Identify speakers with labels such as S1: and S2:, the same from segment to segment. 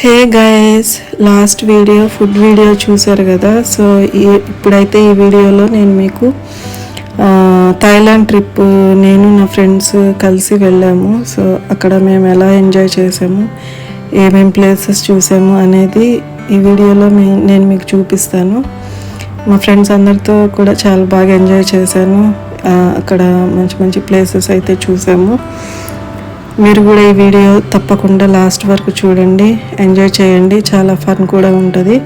S1: Hey guys last video food video చూసారు కదా. So ఇప్పుడైతే ఈ వీడియోలో నేను మీకు థాయిలాండ్ ట్రిప్ నేను నా ఫ్రెండ్స్ కలిసి వెళ్ళాము. సో అక్కడ మేము ఎలా ఎంజాయ్ చేసాము ఏమేం ప్లేసెస్ చూసాము అనేది ఈ వీడియోలో మీ నేను మీకు చూపిస్తాను. మా ఫ్రెండ్స్ అందరితో కూడా చాలా బాగా ఎంజాయ్ చేశాను. అక్కడ మంచి మంచి ప్లేసెస్ అయితే చూసాము. మీరు కూడా ఈ వీడియో తప్పకుండా లాస్ట్ వరకు చూడండి. ఎంజాయ్ చేయండి. చాలా ఫన్ కూడా ఉంటుంది.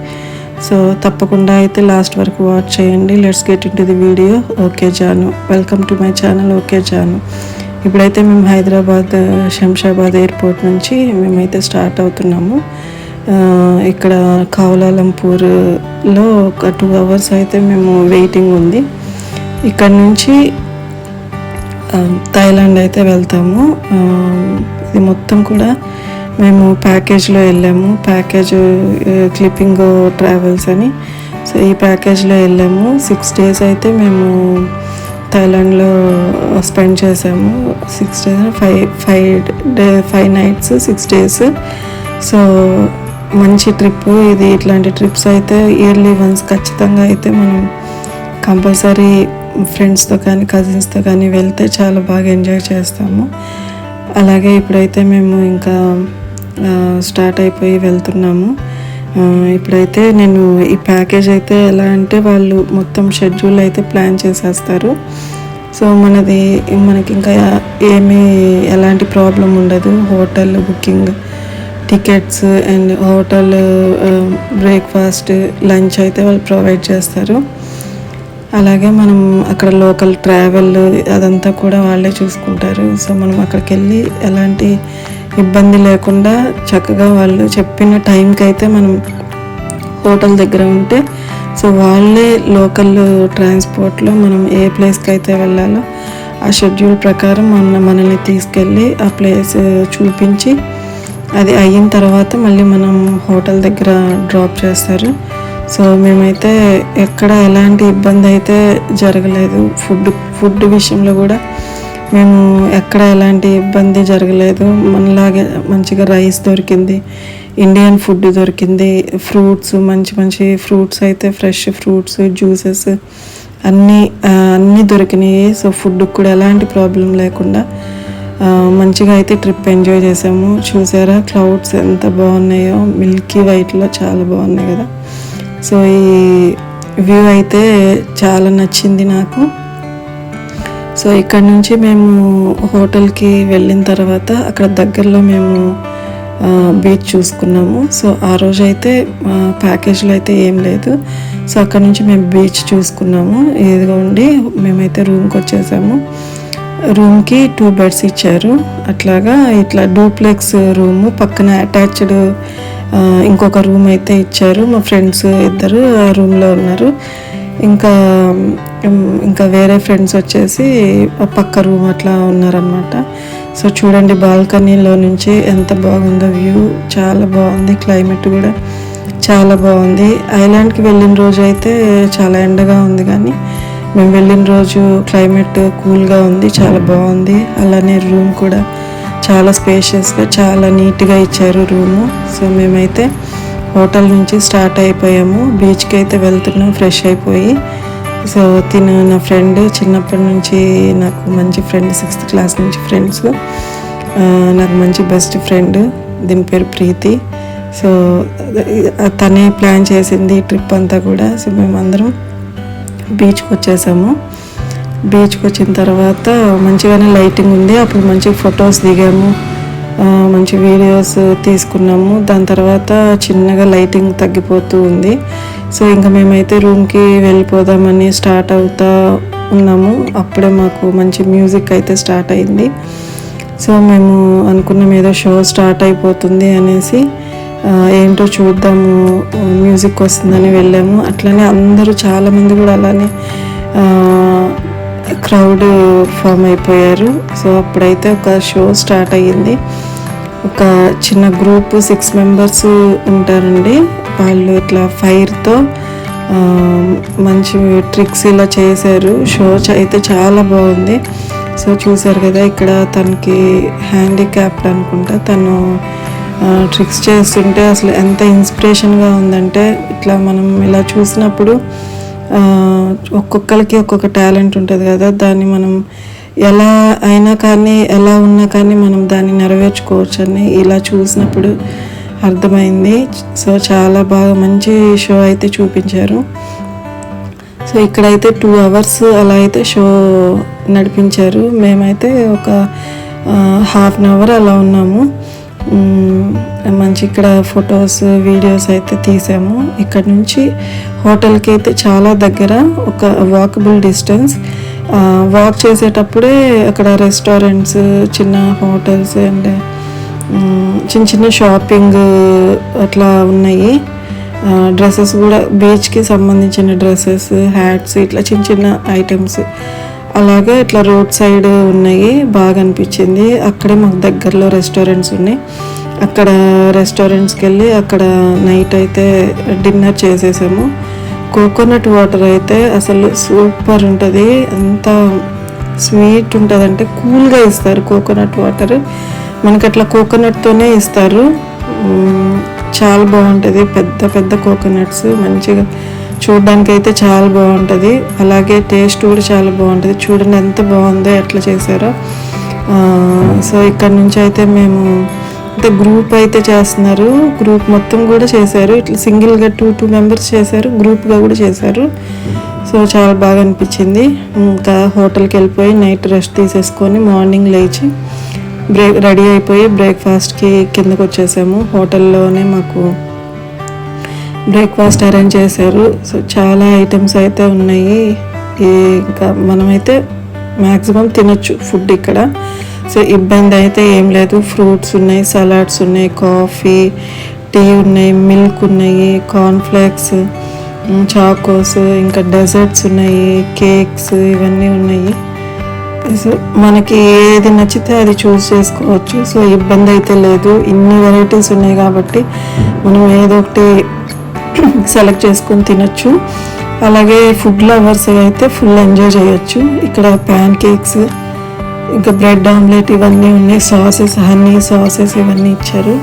S1: సో తప్పకుండా అయితే లాస్ట్ వరకు వాచ్ చేయండి. Let's get into the video okay Janu welcome to my channel okay Janu ఇప్పుడైతే మేము హైదరాబాద్ శంషాబాద్ ఎయిర్పోర్ట్ నుంచి మేమైతే స్టార్ట్ అవుతున్నాము. ఇక్కడ కౌలాలంపూర్లో ఒక టూ అవర్స్ అయితే మేము వెయిటింగ్ ఉంది. ఇక్కడ నుంచి Um, థాయిలాండ్ అయితే వెళ్తాము. Um, ఇది మొత్తం కూడా మేము ప్యాకేజ్లో వెళ్ళాము. ప్యాకేజ్ uh, క్లిప్పింగ్ ట్రావెల్స్ అని. సో ఈ ప్యాకేజ్లో వెళ్ళాము. సిక్స్ డేస్ అయితే మేము థాయిలాండ్లో స్పెండ్ చేసాము. Six days five five day five nights six days so మంచి ట్రిప్ ఇది ఇట్లాంటి ట్రిప్స్ అయితే ఇయర్లీ వన్స్ ఖచ్చితంగా అయితే మనం కంపల్సరీ ఫ్రెండ్స్తో కానీ కజిన్స్తో కానీ వెళ్తే చాలా బాగా ఎంజాయ్ చేస్తాము. అలాగే ఇప్పుడైతే మేము ఇంకా స్టార్ట్ అయిపోయి వెళ్తున్నాము. ఇప్పుడైతే నేను ఈ ప్యాకేజ్ అయితే ఎలా అంటే వాళ్ళు మొత్తం షెడ్యూల్ అయితే ప్లాన్ చేసేస్తారు. సో మనది మనకి ఇంకా ఏమీ ఎలాంటి ప్రాబ్లం ఉండదు. Hotel booking tickets and hotel breakfast lunch అయితే వాళ్ళు ప్రొవైడ్ చేస్తారు. అలాగే మనం అక్కడ లోకల్ ట్రావెల్ అదంతా కూడా వాళ్ళే చూసుకుంటారు. సో మనం అక్కడికి వెళ్ళి ఎలాంటి ఇబ్బంది లేకుండా చక్కగా వాళ్ళు చెప్పిన టైంకి అయితే మనం హోటల్ దగ్గర ఉంటే సో వాళ్ళే లోకల్ ట్రాన్స్పోర్ట్లో మనం ఏ ప్లేస్కి అయితే వెళ్ళాలో ఆ షెడ్యూల్ ప్రకారం మన మనల్ని తీసుకెళ్ళి ఆ ప్లేస్ చూపించి అది అయిన తర్వాత మళ్ళీ మనం హోటల్ దగ్గర డ్రాప్ చేస్తారు. సో మేమైతే ఎక్కడ ఎలాంటి ఇబ్బంది అయితే జరగలేదు. ఫుడ్ ఫుడ్ విషయంలో కూడా మేము ఎక్కడ ఎలాంటి ఇబ్బంది జరగలేదు. మనలాగే మంచిగా రైస్ దొరికింది ఇండియన్ ఫుడ్ దొరికింది ఫ్రూట్స్ మంచి మంచి ఫ్రూట్స్ అయితే ఫ్రెష్ ఫ్రూట్స్ జ్యూసెస్ అన్నీ అన్నీ దొరికినాయి. సో ఫుడ్ కూడా ఎలాంటి ప్రాబ్లం లేకుండా మంచిగా అయితే ట్రిప్ ఎంజాయ్ చేసాము. చూసారా క్లౌడ్స్ ఎంత బాగున్నాయో మిల్కీ వైట్లో చాలా బాగున్నాయి కదా. సో ఈ వ్యూ అయితే చాలా నచ్చింది నాకు. సో ఇక్కడ నుంచి మేము హోటల్కి వెళ్ళిన తర్వాత అక్కడ దగ్గరలో మేము బీచ్ చూసుకున్నాము. సో ఆ రోజు అయితే ప్యాకేజ్లో అయితే ఏం లేదు. సో అక్కడ నుంచి మేము బీచ్ చూసుకున్నాము. ఇదిగోండి మేమైతే రూమ్కి వచ్చేసాము. రూమ్కి టూ బెడ్స్ ఇచ్చారు. అట్లాగా ఇట్లా డూప్లెక్స్ రూము పక్కన అటాచ్డ్ ఇంకొక రూమ్ అయితే ఇచ్చారు. మా ఫ్రెండ్స్ ఇద్దరు ఆ రూమ్లో ఉన్నారు. ఇంకా ఇంకా వేరే ఫ్రెండ్స్ వచ్చేసి పక్క రూమ్ అట్లా ఉన్నారనమాట సో చూడండి బాల్కనీలో నుంచి ఎంత బాగుందో వ్యూ. చాలా బాగుంది క్లైమేట్ కూడా చాలా బాగుంది. ఐలాండ్కి వెళ్ళిన రోజు అయితే చాలా ఎండగా ఉంది కానీ మేము వెళ్ళిన రోజు క్లైమేట్ కూల్గా ఉంది చాలా బాగుంది. అలానే రూమ్ కూడా చాలా స్పేషియస్గా చాలా నీట్గా ఇచ్చారు రూము సో మేమైతే హోటల్ నుంచి స్టార్ట్ అయిపోయాము. బీచ్కి అయితే వెళ్తున్నాం ఫ్రెష్ అయిపోయి. సో తిను నా ఫ్రెండ్ చిన్నప్పటి నుంచి నాకు మంచి ఫ్రెండ్ సిక్స్త్ క్లాస్ నుంచి ఫ్రెండ్స్ నాకు మంచి బెస్ట్ ఫ్రెండ్ దీని పేరు ప్రీతి. సో తనే ప్లాన్ చేసింది ఈ ట్రిప్ అంతా కూడా. సో మేమందరం బీచ్కి వచ్చేసాము. బీచ్కి వచ్చిన తర్వాత మంచిగానే లైటింగ్ ఉంది. అప్పుడు మంచి ఫొటోస్ దిగాము. మంచి వీడియోస్ తీసుకున్నాము. దాని తర్వాత చిన్నగా లైటింగ్ తగ్గిపోతూ ఉంది. సో ఇంకా మేమైతే రూమ్కి వెళ్ళిపోదామని స్టార్ట్ అవుతా ఉన్నాము. అప్పుడే మాకు మంచి మ్యూజిక్ అయితే స్టార్ట్ అయింది. సో మేము అనుకున్నాం ఏదో షో స్టార్ట్ అయిపోతుంది అనేసి ఏంటో చూద్దాము మ్యూజిక్ వస్తుందని వెళ్ళాము. అట్లనే అందరూ చాలామంది కూడా అలానే క్రౌడ్ ఫామ్ అయిపోయారు. సో అప్పుడైతే ఒక షో స్టార్ట్ అయ్యింది. ఒక చిన్న గ్రూప్ సిక్స్ మెంబర్స్ ఉంటారండి. వాళ్ళు ఇట్లా ఫైర్తో మంచి ట్రిక్స్ ఇలా చేశారు. షో అయితే చాలా బాగుంది. సో చూసారు కదా ఇక్కడ తనకి హ్యాండిక్యాప్డ్ అనుకుంటా. తను ట్రిక్స్ చేస్తుంటే అసలు ఎంత ఇన్స్పిరేషన్గా ఉందంటే ఇట్లా మనం ఇలా చూసినప్పుడు ఒక్కొక్కరికి ఒక్కొక్క టాలెంట్ ఉంటుంది కదా దాన్ని మనం ఎలా అయినా కానీ ఎలా ఉన్నా కానీ మనం దాన్ని నెరవేర్చుకోవచ్చు అని ఇలా చూసినప్పుడు అర్థమైంది. సో చాలా బాగా మంచి షో అయితే చూపించారు. సో ఇక్కడైతే టూ అవర్స్ అలా అయితే షో నడిపించారు. మేమైతే ఒక హాఫ్ అన్ అవర్ అలా ఉన్నాము. మంచి ఇక్కడ ఫొటోస్ వీడియోస్ అయితే తీసాము. ఇక్కడ నుంచి హోటల్కి అయితే చాలా దగ్గర ఒక వాకబుల్ డిస్టెన్స్ వాక్ చేసేటప్పుడే అక్కడ రెస్టారెంట్స్ చిన్న హోటల్స్ అండ్ చిన్న చిన్న షాపింగ్ అట్లా ఉన్నాయి. డ్రెస్సెస్ కూడా బీచ్కి సంబంధించిన డ్రెస్సెస్ హ్యాట్స్ ఇట్లా చిన్న చిన్న ఐటమ్స్ అలాగే ఇట్లా రోడ్ సైడ్ ఉన్నాయి బాగా అనిపించింది. అక్కడే మాకు దగ్గరలో రెస్టారెంట్స్ ఉన్నాయి. అక్కడ రెస్టారెంట్స్కి వెళ్ళి అక్కడ నైట్ అయితే డిన్నర్ చేసేసాము. కోకోనట్ వాటర్ అయితే అసలు సూపర్ ఉంటుంది. అంత స్వీట్ ఉంటుంది అంటే కూల్గా ఇస్తారు కోకోనట్ వాటర్. మనకి అట్లా కోకోనట్తోనే ఇస్తారు. చాలా బాగుంటుంది. పెద్ద పెద్ద కోకోనట్స్ మంచిగా చూడడానికి అయితే చాలా బాగుంటుంది. అలాగే టేస్ట్ కూడా చాలా బాగుంటుంది. చూడండి ఎంత బాగుందో ఎట్లా చేశారో. సో ఇక్కడ నుంచి అయితే మేము అంటే గ్రూప్ అయితే చేస్తున్నారు. గ్రూప్ మొత్తం కూడా చేశారు. ఇట్లా సింగిల్గా టూ టూ మెంబర్స్ చేశారు. గ్రూప్గా కూడా చేశారు. సో చాలా బాగా అనిపించింది. ఇంకా హోటల్కి వెళ్ళిపోయి నైట్ రెస్ట్ తీసేసుకొని మార్నింగ్ లేచి బ్రేక్ రెడీ అయిపోయి బ్రేక్ఫాస్ట్కి కిందకు వచ్చేసాము హోటల్లోనే మాకు బ్రేక్ఫాస్ట్ అరేంజ్ చేశారు. సో చాలా ఐటమ్స్ అయితే ఉన్నాయి. ఇంకా మనమైతే మ్యాక్సిమం తినొచ్చు ఫుడ్ ఇక్కడ. సో ఇబ్బంది అయితే ఏం లేదు. ఫ్రూట్స్ ఉన్నాయి సలాడ్స్ ఉన్నాయి కాఫీ టీ ఉన్నాయి మిల్క్ ఉన్నాయి కార్న్ఫ్లేక్స్ చాకోస్ ఇంకా డెజర్ట్స్ ఉన్నాయి కేక్స్ ఇవన్నీ ఉన్నాయి. సో మనకి ఏది నచ్చితే అది చూస్ చేసుకోవచ్చు. సో ఇబ్బంది అయితే లేదు. ఇన్ని వెరైటీస్ ఉన్నాయి కాబట్టి మనం ఏదో ఒకటి సెలెక్ట్ చేసుకొని తినొచ్చు. అలాగే ఫుడ్ లవర్స్ అయితే ఫుల్ ఎంజాయ్ చేయొచ్చు. ఇక్కడ ప్యాన్ కేక్స్ ఇంకా బ్రెడ్ ఆమ్లెట్ ఇవన్నీ ఉన్నాయి. సాసెస్ హనీ సాసెస్ ఇవన్నీ ఇచ్చారు.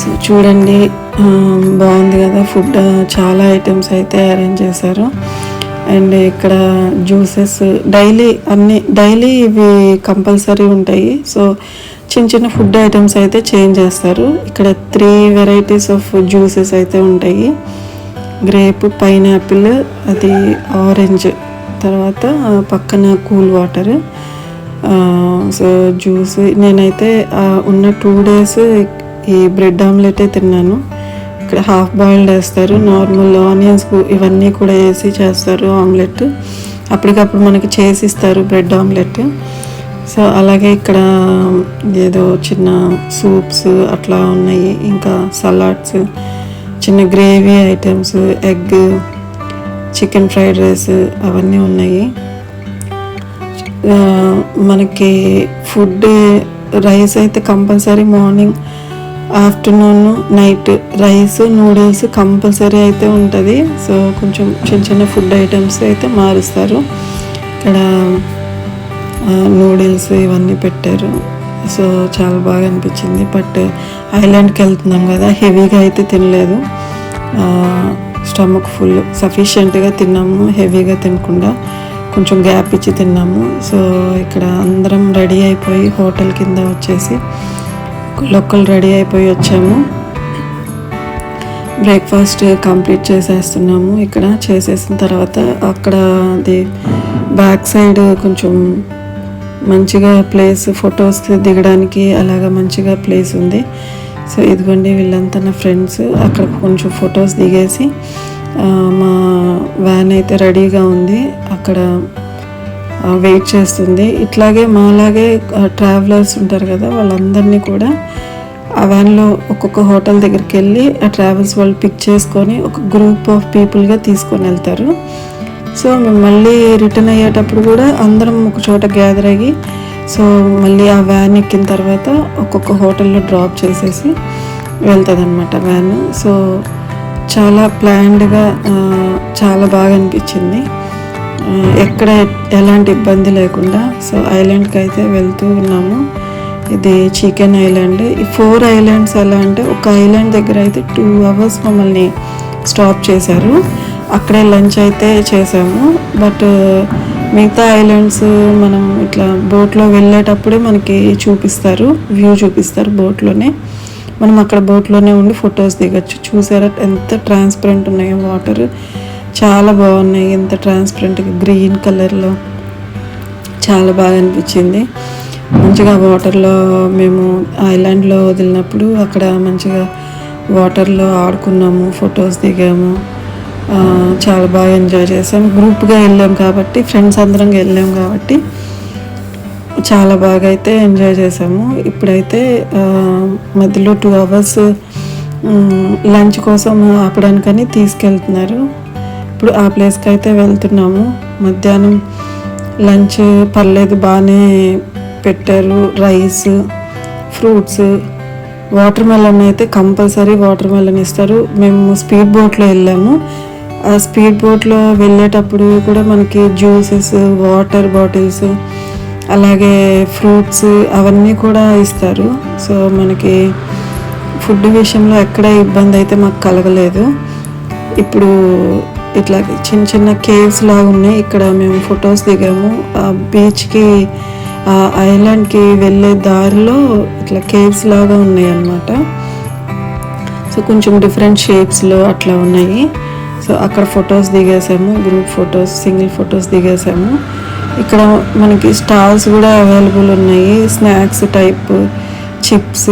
S1: సో చూడండి బాగుంది కదా ఫుడ్. చాలా ఐటమ్స్ అయితే అరేంజ్ చేశారు. అండ్ ఇక్కడ జ్యూసెస్ డైలీ అన్ని డైలీ ఇవి కంపల్సరీ ఉంటాయి. సో చిన్న చిన్న ఫుడ్ ఐటమ్స్ అయితే చేంజ్ చేస్తారు. ఇక్కడ త్రీ వెరైటీస్ ఆఫ్ జ్యూసెస్ అయితే ఉంటాయి. గ్రేప్ పైనాపిల్ అది ఆరెంజ్ తర్వాత పక్కన కూల్ వాటర్ సో జ్యూస్ నేనైతే ఉన్న టూ డేస్ ఈ బ్రెడ్ ఆమ్లెటే తిన్నాను. ఇక్కడ హాఫ్ బాయిల్డ్ వేస్తారు. నార్మల్ ఆనియన్స్ ఇవన్నీ కూడా వేసి చేస్తారు ఆమ్లెట్ అప్పటికప్పుడు మనకి చేసి ఇస్తారు బ్రెడ్ ఆమ్లెట్ సో అలాగే ఇక్కడ ఏదో చిన్న సూప్స్ అట్లా ఉన్నాయి ఇంకా సలాడ్స్ చిన్న gravy items egg chicken fried rice అవన్నీ ఉన్నాయి. మనకి ఫుడ్ రైస్ అయితే compulsory morning afternoon night rice noodles compulsory అయితే ఉంటుంది. సో కొంచెం చిన్న చిన్న ఫుడ్ ఐటమ్స్ అయితే మారుస్తారు. ఇక్కడ నూడిల్స్ ఇవన్నీ పెట్టారు. సో చాలా బాగా అనిపించింది. బట్ ఐలాండ్కి వెళ్తున్నాం కదా హెవీగా అయితే తినలేదు. స్టమక్ ఫుల్ సఫిషియెంట్గా తిన్నాము హెవీగా తినకుండా కొంచెం గ్యాప్ ఇచ్చి తిన్నాము. సో ఇక్కడ అందరం రెడీ అయిపోయి హోటల్ కింద వచ్చేసి ఒక్కళ్ళు రెడీ అయిపోయి వచ్చాము. బ్రేక్ఫాస్ట్ కంప్లీట్ చేసేస్తున్నాము. ఇక్కడ చేసేసిన తర్వాత అక్కడ అది బ్యాక్ సైడ్ కొంచెం మంచిగా ప్లేస్ ఫొటోస్ దిగడానికి అలాగా మంచిగా ప్లేస్ ఉంది. సో ఇదిగోండి వీళ్ళంతా నా ఫ్రెండ్స్ అక్కడ కొంచెం ఫొటోస్ దిగేసి మా వ్యాన్ అయితే రెడీగా ఉంది. అక్కడ వెయిట్ చేస్తుంది. ఇట్లాగే మాలాగే ట్రావెలర్స్ ఉంటారు కదా వాళ్ళందరినీ కూడా ఆ వ్యాన్లో ఒక్కొక్క హోటల్ దగ్గరికి వెళ్ళి ఆ ట్రావెల్స్ వాళ్ళు పిక్ చేసుకొని ఒక గ్రూప్ ఆఫ్ పీపుల్గా తీసుకొని వెళ్తారు. సో మేము మళ్ళీ రిటర్న్ అయ్యేటప్పుడు కూడా అందరం ఒక చోట గ్యాదర్ అయ్యి సో మళ్ళీ ఆ వ్యాన్ ఎక్కిన తర్వాత ఒక్కొక్క హోటల్లో డ్రాప్ చేసేసి వెళ్తుంది అనమాట వ్యాన్ సో చాలా ప్లాన్డ్గా చాలా బాగా అనిపించింది. ఎక్కడ ఎలాంటి ఇబ్బంది లేకుండా సో ఐలాండ్కి అయితే వెళ్తూ ఉన్నాము. ఇది చికెన్ ఐలాండ్ ఈ ఫోర్ ఐలాండ్స్ ఎలా అంటే ఒక ఐలాండ్ దగ్గర అయితే టూ అవర్స్ మమ్మల్ని స్టాప్ చేశారు. అక్కడే లంచ్ అయితే చేసాము. బట్ మిగతా ఐలాండ్స్ మనం ఇట్లా బోట్లో వెళ్ళేటప్పుడే మనకి చూపిస్తారు. వ్యూ చూపిస్తారు బోట్లోనే. మనం అక్కడ బోట్లోనే ఉండి ఫొటోస్ దిగచ్చు. చూసారా ఎంత ట్రాన్స్పరెంట్ ఉన్నాయో వాటర్. చాలా బాగున్నాయి. ఎంత ట్రాన్స్పరెంట్గా గ్రీన్ కలర్లో. చాలా బాగా అనిపించింది. మంచిగా వాటర్లో మేము ఐలాండ్లో వదిలినప్పుడు అక్కడ మంచిగా వాటర్లో ఆడుకున్నాము ఫొటోస్ దిగాము. చాలా బాగా ఎంజాయ్ చేసాం గ్రూప్గా వెళ్ళాం కాబట్టి ఫ్రెండ్స్ అందరం వెళ్ళాం కాబట్టి చాలా బాగా అయితే ఎంజాయ్ చేసాము ఇప్పుడైతే మధ్యలో టూ అవర్స్ లంచ్ కోసం ఆపడానికని తీసుకెళ్తున్నారు. ఇప్పుడు ఆ ప్లేస్కి అయితే వెళ్తున్నాము. మధ్యాహ్నం లంచ్ పర్లేదు బాగానే పెట్టారు. రైస్ ఫ్రూట్స్ వాటర్ మెలన్ అయితే కంపల్సరీ వాటర్ మెలన్ ఇస్తారు. మేము స్పీడ్ బోట్లో వెళ్ళాము. స్పీడ్ బోట్లో వెళ్ళేటప్పుడు కూడా మనకి జ్యూసెస్ వాటర్ బాటిల్స్ అలాగే ఫ్రూట్స్ అవన్నీ కూడా ఇస్తారు. సో మనకి ఫుడ్ విషయంలో ఎక్కడ ఇబ్బంది అయితే మాకు కలగలేదు. ఇప్పుడు ఇట్లా చిన్న చిన్న కేవ్స్ లాగా ఉన్నాయి. ఇక్కడ మేము ఫొటోస్ దిగాము. ఆ బీచ్కి ఆ ఐలాండ్కి వెళ్ళే దారిలో ఇట్లా కేవ్స్ లాగా ఉన్నాయి అన్నమాట సో కొంచెం డిఫరెంట్ షేప్స్లో అట్లా ఉన్నాయి. సో అక్కడ ఫొటోస్ దిగేసాము గ్రూప్ ఫొటోస్ సింగిల్ ఫొటోస్ దిగేసాము. ఇక్కడ మనకి స్టాల్స్ కూడా అవైలబుల్ ఉన్నాయి. Snacks type chips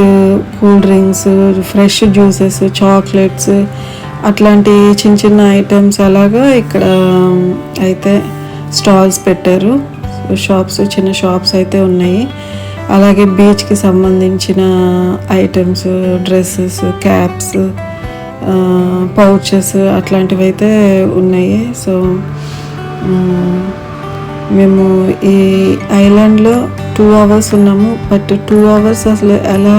S1: cool drinks fresh juices chocolates అట్లాంటి చిన్న చిన్న ఐటమ్స్ అలాగా ఇక్కడ అయితే స్టాల్స్ పెట్టారు. షాప్స్ చిన్న షాప్స్ అయితే ఉన్నాయి. అలాగే బీచ్కి సంబంధించిన ఐటమ్స్ డ్రెస్సెస్ క్యాప్స్ పౌచెస్ అట్లాంటివి అయితే ఉన్నాయి. సో మేము ఈ ఐలాండ్లో టూ అవర్స్ ఉన్నాము. బట్ టూ అవర్స్ అసలు ఎలా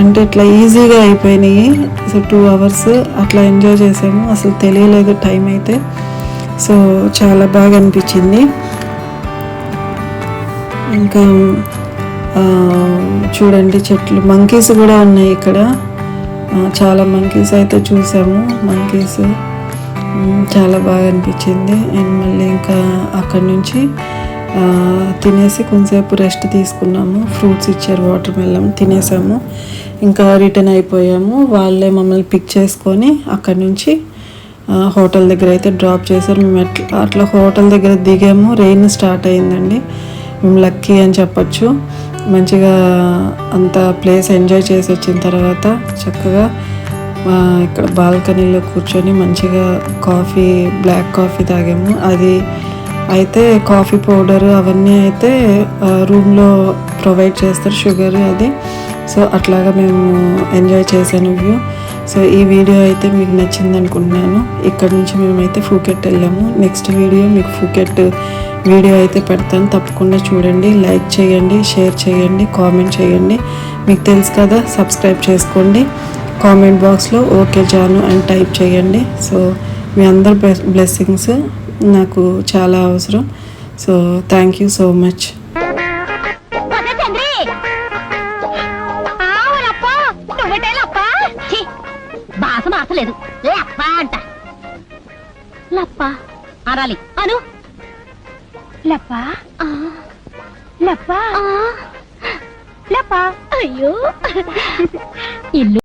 S1: అంటే ఇట్లా ఈజీగా అయిపోయినాయి. సో టూ అవర్స్ అట్లా ఎంజాయ్ చేసాము. అసలు తెలియలేదు టైం అయితే. సో చాలా బాగా అనిపించింది. ఇంకా చూడండి చెట్లు. మంకీస్ కూడా ఉన్నాయి ఇక్కడ. చాలా మంకీస్ అయితే చూసాము. మంకీస్ చాలా బాగా అనిపించింది. అండ్ మళ్ళీ ఇంకా అక్కడి నుంచి తినేసి కొంతసేపు రెస్ట్ తీసుకున్నాము. ఫ్రూట్స్ ఇచ్చారు వాటర్ మెల్లం తినేసాము. ఇంకా రిటర్న్ అయిపోయాము. వాళ్ళే మమ్మల్ని పిక్ చేసుకొని అక్కడి నుంచి హోటల్ దగ్గర అయితే డ్రాప్ చేశారు. మేము అట్లా అట్లా హోటల్ దగ్గర దిగాము. రెయిన్ స్టార్ట్ అయిందండి. మేము లక్కీ అని చెప్పచ్చు. మంచిగా అంత ప్లేస్ ఎంజాయ్ చేసి వచ్చిన తర్వాత చక్కగా ఇక్కడ బాల్కనీలో కూర్చొని మంచిగా కాఫీ బ్లాక్ కాఫీ తాగాము. అది అయితే కాఫీ పౌడర్ అవన్నీ అయితే రూమ్లో ప్రొవైడ్ చేస్తారు షుగర్ అది. సో అట్లాగా మేము ఎంజాయ్ చేశాను వ్యూ. సో ఈ వీడియో అయితే మీకు నచ్చింది అనుకుంటున్నాను. ఇక్కడ నుంచి మేమైతే ఫూకెట్ వెళ్ళాము. నెక్స్ట్ వీడియో మీకు ఫూకెట్ వీడియో అయితే పెడతాను. తప్పకుండా చూడండి. లైక్ చేయండి షేర్ చేయండి కామెంట్ చేయండి. మీకు తెలుసు కదా సబ్స్క్రైబ్ చేసుకోండి. కామెంట్ బాక్స్లో ఓకే జాను అని టైప్ చేయండి. సో మీ అందరి బ్లెస్సింగ్స్ నాకు చాలా అవసరం. So thank you so much
S2: లప్ప? అనాలి అను? లప్ప? లప్ప? లప్ప? అయ్యో. ఇల్లు